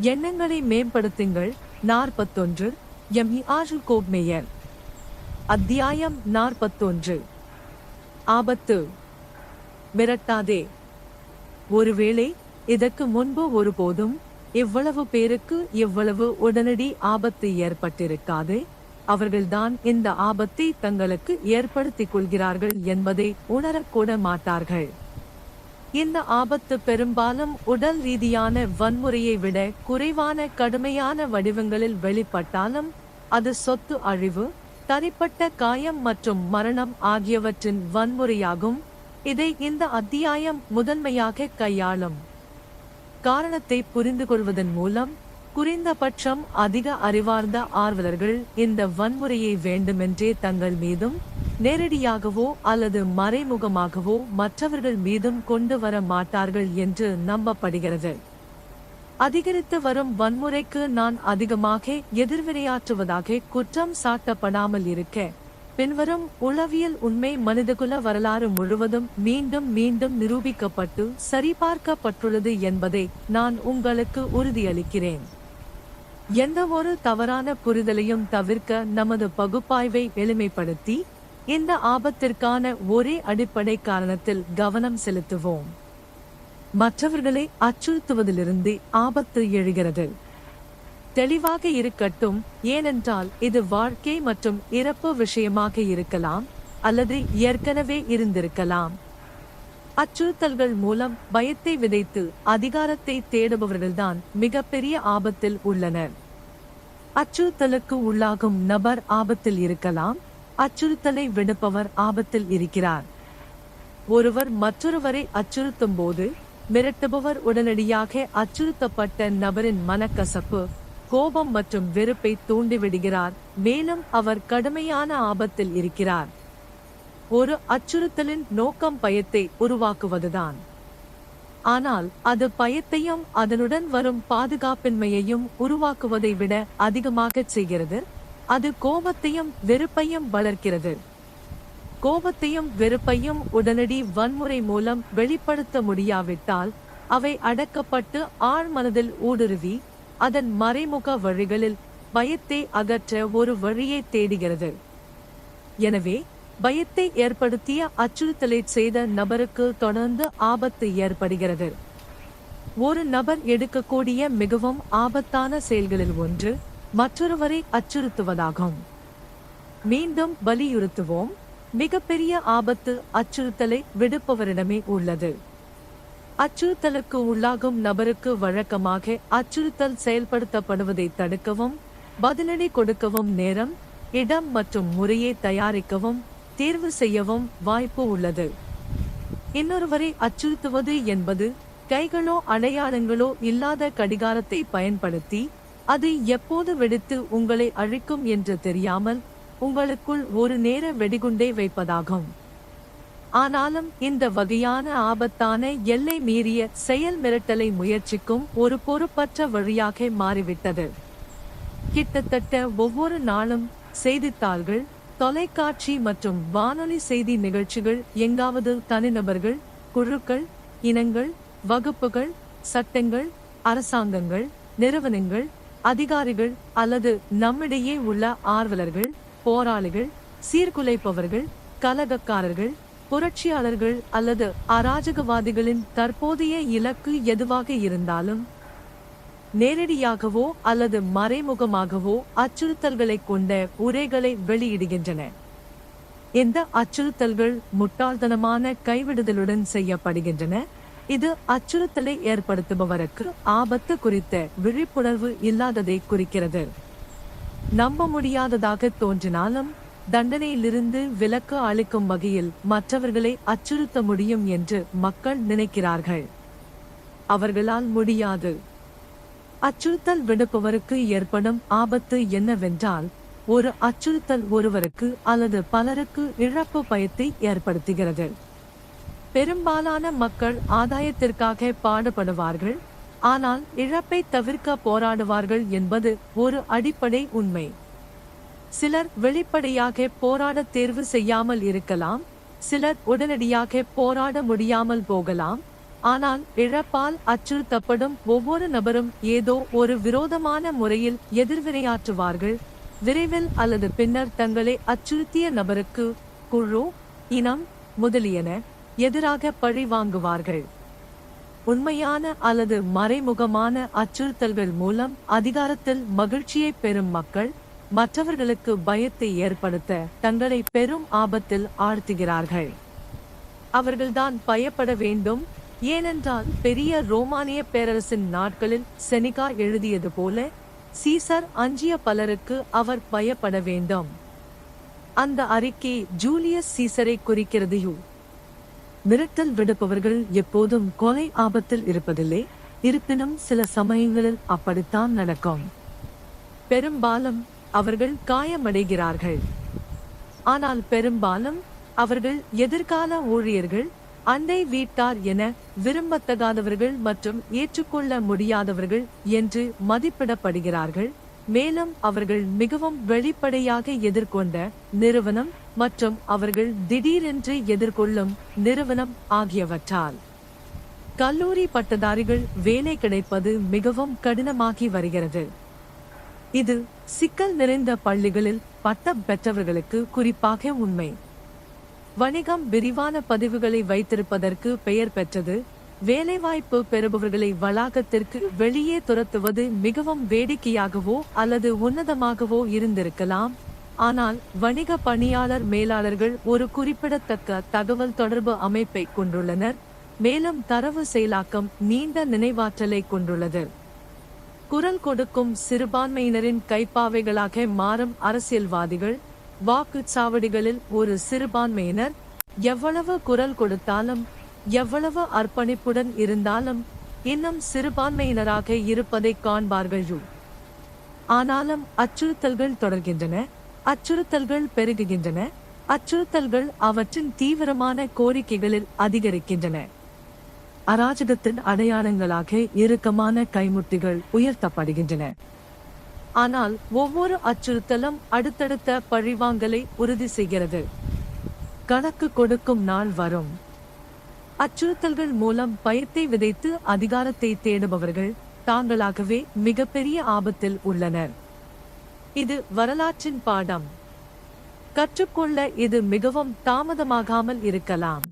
எண்ணங்களை மேம்படுத்துங்கள். நாற்பத்தொன்று எம். ஆறு கோப்மேயர். அத்தியாயம் நாற்பத்தொன்று. ஆபத்து. மிரட்டாதே ஒருவேளை இதற்கு முன்பு ஒருபோதும் இவ்வளவு பேருக்கு இவ்வளவு உடனடி ஆபத்து ஏற்பட்டிருக்காது. அவர்கள்தான் இந்த ஆபத்தை தங்களுக்கு ஏற்படுத்திக் கொள்கிறார்கள் என்பதை உணரக்கூட மாட்டார்கள். இந்த ஆபத்து பெரும்பாலும் உடல் ரீதியான வன்முறையை விட குறைவான கடுமையான வடிவங்களில் வெளிப்பட்டாலும் அது சொத்து அழிவு தனிப்பட்ட காயம் மற்றும் மரணம் ஆகியவற்றின் வன்முறையாகும். இதை இந்த அத்தியாயம் முதன்மையாக கையாளும். காரணத்தை புரிந்து கொள்வதன் மூலம் குறைந்தபட்சம் அதிக அறிவார்ந்த ஆர்வலர்கள் இந்த வன்முறையை வேண்டுமென்றே தங்கள் மீதும் நேரடியாகவோ அல்லது மறைமுகமாகவோ மற்றவர்கள் மீதும் கொண்டு வர மாட்டார்கள் என்று நம்பப்படுகிறது. அதிகரித்து வரும் வன்முறைக்கு நான் அதிகமாக எதிர்வினையாற்றுவதாக குற்றம் சாட்டப்படாமல் இருக்க பின்வரும் உளவியல் உண்மை மனிதகுல வரலாறு முழுவதும் மீண்டும் மீண்டும் நிரூபிக்கப்பட்டு சரிபார்க்கப்பட்டுள்ளது என்பதை நான் உங்களுக்கு உறுதியளிக்கிறேன். எந்தவொரு தவறான புரிதலையும் தவிர்க்க நமது பகுப்பாய்வை எளிமைப்படுத்தி இந்த ஆபத்திற்கான ஒரே அடிப்படை காரணத்தில் கவனம் செலுத்துவோம். மற்றவர்களை அச்சுறுத்துவதிலிருந்து ஆபத்து எழுகிறது. தெளிவாக இருக்கட்டும் ஏனென்றால் இது வாழ்க்கை மற்றும் இறப்பு விஷயமாக இருக்கலாம் அல்லது ஏற்கனவே இருந்திருக்கலாம். அச்சுறுத்தல்கள் மூலம் பயத்தை விதைத்து அதிகாரத்தை தேடுபவர்கள்தான் மிகப்பெரிய ஆபத்தில் உள்ளனர். அச்சுறுத்தலுக்கு உள்ளாகும் நபர் ஆபத்தில் இருக்கலாம் அச்சுறுத்தலை விடுப்பவர் ஆபத்தில் இருக்கிறார். ஒருவர் மற்றொருவரை அச்சுறுத்தும் போது மிரட்டுபவர் உடனடியாக அச்சுறுத்தப்பட்ட நபரின் மனக்கசப்பு கோபம் மற்றும் வெறுப்பை தூண்டிவிடுகிறார். மேலும் அவர் கடுமையான ஆபத்தில் இருக்கிறார். ஒரு அச்சுறுத்தலின் நோக்கம் பயத்தை உருவாக்குவதுதான். ஆனால் அது பயத்தையும் அதனுடன் வரும் பாதுகாப்பின்மையையும் உருவாக்குவதை விட அதிகமாக செய்கிறது. அது கோபத்தையும் வெறுப்பையும் வளர்க்கிறது. கோபத்தையும் வெறுப்பையும் உடனடி வன்முறை மூலம் வெளிப்படுத்த முடியாவிட்டால் அவை அடக்கப்பட்டு ஆழ்மனதில் ஊடுருவி அதன் மறைமுக வழிகளில் பயத்தை அகற்ற ஒரு வழியை தேடுகிறது. எனவே பயத்தை ஏற்படுத்திய அச்சுறுத்தலை செய்த நபருக்கு தொடர்ந்து ஆபத்து ஏற்படுகிறது. ஒரு நபர் எடுக்கக்கூடிய மிகவும் ஆபத்தான செயல்களில் ஒன்று மற்றொருவரை அச்சுறுத்துவதாகும். மீண்டும் வலியுறுத்துவோம் மிகப்பெரிய ஆபத்து அச்சுறுத்தலை விடுப்பவரிடமே உள்ளது. அச்சுறுத்தலுக்கு உள்ளாகும் நபருக்கு வழக்கமாக அச்சுறுத்தல் செயல்படுத்தப்படுவதை தடுக்கவும் பதிலடி கொடுக்கவும் நேரம் இடம் மற்றும் முறையை தயாரிக்கவும் தேர்வு செய்யவும் வாய்ப்பு உள்ளது. இன்னொருவரை அச்சுறுத்துவது என்பது கைகளோ அடையாளங்களோ இல்லாத கடிகாரத்தை பயன்படுத்தி அது எப்போது வெடித்து உங்களை அழிக்கும் என்று தெரியாமல் உங்களுக்குள் ஒரு நேர வெடிகுண்டை வைப்பதாகும். ஆனாலும் இந்த வகையான ஆபத்தான எல்லை மீறிய செயல் மிரட்டலை முயற்சிக்கும் ஒரு பொறுப்பற்ற வழியாக மாறிவிட்டது. கிட்டத்தட்ட ஒவ்வொரு நாளும் செய்தித்தாள்கள் தொலைக்காட்சி மற்றும் வானொலி செய்தி நிகழ்ச்சிகள் எங்காவது தனிநபர்கள் குழுக்கள் இனங்கள் வகுப்புகள் சட்டங்கள் அரசாங்கங்கள் நிறுவனங்கள் அதிகாரிகள் அல்லது நம்மிடையே உள்ள ஆர்வலர்கள் போராளிகள் சீர்குலைப்பவர்கள் கலகக்காரர்கள் புரட்சியாளர்கள் அல்லது அராஜகவாதிகளின் தற்போதைய இலக்கு எதுவாக இருந்தாலும் நேரடியாகவோ அல்லது மறைமுகமாகவோ அச்சுறுத்தல்களை கொண்ட உரைகளை வெளியிடுகின்றன. இந்த அச்சுறுத்தல்கள் முட்டாள்தனமான கைவிடுதலுடன் செய்யப்படுகின்றன. இது அச்சுறுத்தலை ஏற்படுத்துபவருக்கு ஆபத்து குறித்த விழிப்புணர்வு இல்லாததை குறிக்கிறது. நம்ப முடியாததாக தோன்றினாலும் தண்டனையிலிருந்து விலக்கு அளிக்கும் வகையில் மற்றவர்களை அச்சுறுத்த முடியும் என்று மக்கள் நினைக்கிறார்கள். அவர்களால் முடியாது. அச்சுறுத்தல் விடுப்பவருக்கு ஏற்படும் ஆபத்து என்னவென்றால் ஒரு அச்சுறுத்தல் ஒருவருக்கு அல்லது பலருக்கு இழப்பு பயத்தை ஏற்படுத்துகிறது. பெரும்பாலான மக்கள் ஆதாயத்திற்காக பாடுபடுவார்கள் ஆனால் இழப்பை தவிர்க்க போராடுவார்கள் என்பது ஒரு அடிப்படை உண்மை. சிலர் வெளிப்படையாக போராட தேர்வு செய்யாமல் இருக்கலாம் சிலர் உடனடியாக போராட முடியாமல் போகலாம் ஆனால் இழப்பால் அச்சுறுத்தப்படும் ஒவ்வொரு நபரும் ஏதோ ஒரு விரோதமான முறையில் எதிர்வினையாற்றுவார்கள். விரைவில் அல்லது பின்னர் தங்களை அச்சுறுத்திய நபருக்கு குழு இனம் முதலியன. எதிராக பழி வாங்குவார்கள். உண்மையான அல்லது மறைமுகமான அச்சுறுத்தல்கள் மூலம் அதிகாரத்தில் மகிழ்ச்சியை பெறும் மக்கள் மற்றவர்களுக்கு பயத்தை ஏற்படுத்த தங்களை பெரும் ஆபத்தில் ஆழ்த்துகிறார்கள். அவர்கள்தான் பயப்பட வேண்டும். ஏனென்றால் பெரிய ரோமானிய பேரரசின் நாட்களில் செனிகா எழுதியது போல சீசர் அஞ்சிய பலருக்கு அவர் பயப்பட வேண்டும். அந்த அறிக்கை ஜூலியஸ் சீசரை குறிக்கிறதையும் மிரட்டல் விடுப்பவர்கள் எப்போதும் கொலை ஆபத்தில் இருப்பதில்லை. இருப்பினும் சில சமயங்களில் அப்படித்தான் நடக்கும். பெரும்பாலும் அவர்கள் காயமடைகிறார்கள். ஆனால் பெரும்பாலும் அவர்கள் எதிர்கால ஊழியர்கள் அண்டை வீட்டார் என விரும்பத்தகாதவர்கள் மற்றும் ஏற்றுக்கொள்ள முடியாதவர்கள் என்று மதிப்பிடப்படுகிறார்கள். மேலும் அவர்கள் மிகவும் வெளிப்படையாக எதிர்கொண்ட நிறுவனம் மற்றும் அவர்கள் திடீரென்று எதிர்கொள்ளும் நிறுவனம் ஆகியவற்றால். கல்லூரி பட்டதாரிகள் வேலை கிடைப்பது மிகவும் கடினமாகி வருகிறது. இது சிக்கல் நிறைந்த பள்ளிகளில் பட்டம் பெற்றவர்களுக்கு குறிப்பாக உண்மை. வணிகம் விரிவான பதிவுகளை வைத்திருப்பதற்கு பெயர் பெற்றது வேலைவாய்ப்பு பெறுபவர்களை வளாகத்திற்கு வெளியே துரத்துவது மிகவும் வேடிக்கையாகவோ அல்லது உன்னதமாகவோ இருந்திருக்கலாம். ஆனால் வணிக பணியாளர் மேலாளர்கள் ஒரு குறிப்பிடத்தக்க தகவல் தொடர்பு அமைப்பை கொண்டுள்ளனர். மேலும் தரவு செயலாக்கம் நீண்ட நினைவாற்றலை கொண்டுள்ளது. குரல் கொடுக்கும் சிறுபான்மையினரின் கைப்பாவைகளாக மாறும் அரசியல்வாதிகள் வாக்குச்சாவடிகளில் ஒரு சிறுபான்மையினர் எவ்வளவு குரல் கொடுத்தாலும் எவ்வளவு அர்ப்பணிப்புடன் இருந்தாலும் இன்னும் சிறுபான்மையினராக இருப்பதை காண்பார்கள் ஆனாலும் அச்சுறுத்தல்கள் தொடர்கின்றன அச்சுறுத்தல்கள் பெருகுகின்றன அச்சுறுத்தல்கள் அவற்றின் தீவிரமான கோரிக்கைகளில் அதிகரிக்கின்றன. அராஜகத்தின் அடையாளங்களாக இறுக்கமான கைமுட்டிகள் உயர்த்தப்படுகின்றன. ஆனால் ஒவ்வொரு அச்சுறுத்தலும் அடுத்தடுத்த பழிவாங்கலை உறுதி செய்கிறது. கணக்கு கொடுக்கும் நாள் வரும். அச்சுறுத்தல்கள் மூலம் பயத்தை விதைத்து அதிகாரத்தை தேடுபவர்கள் தாங்களாகவே மிகப்பெரிய ஆபத்தில் உள்ளனர். இது வரலாற்றின் பாடம். கற்றுக்கொள்ள இது மிகவும் தாமதமாகாமல் இருக்கலாம்.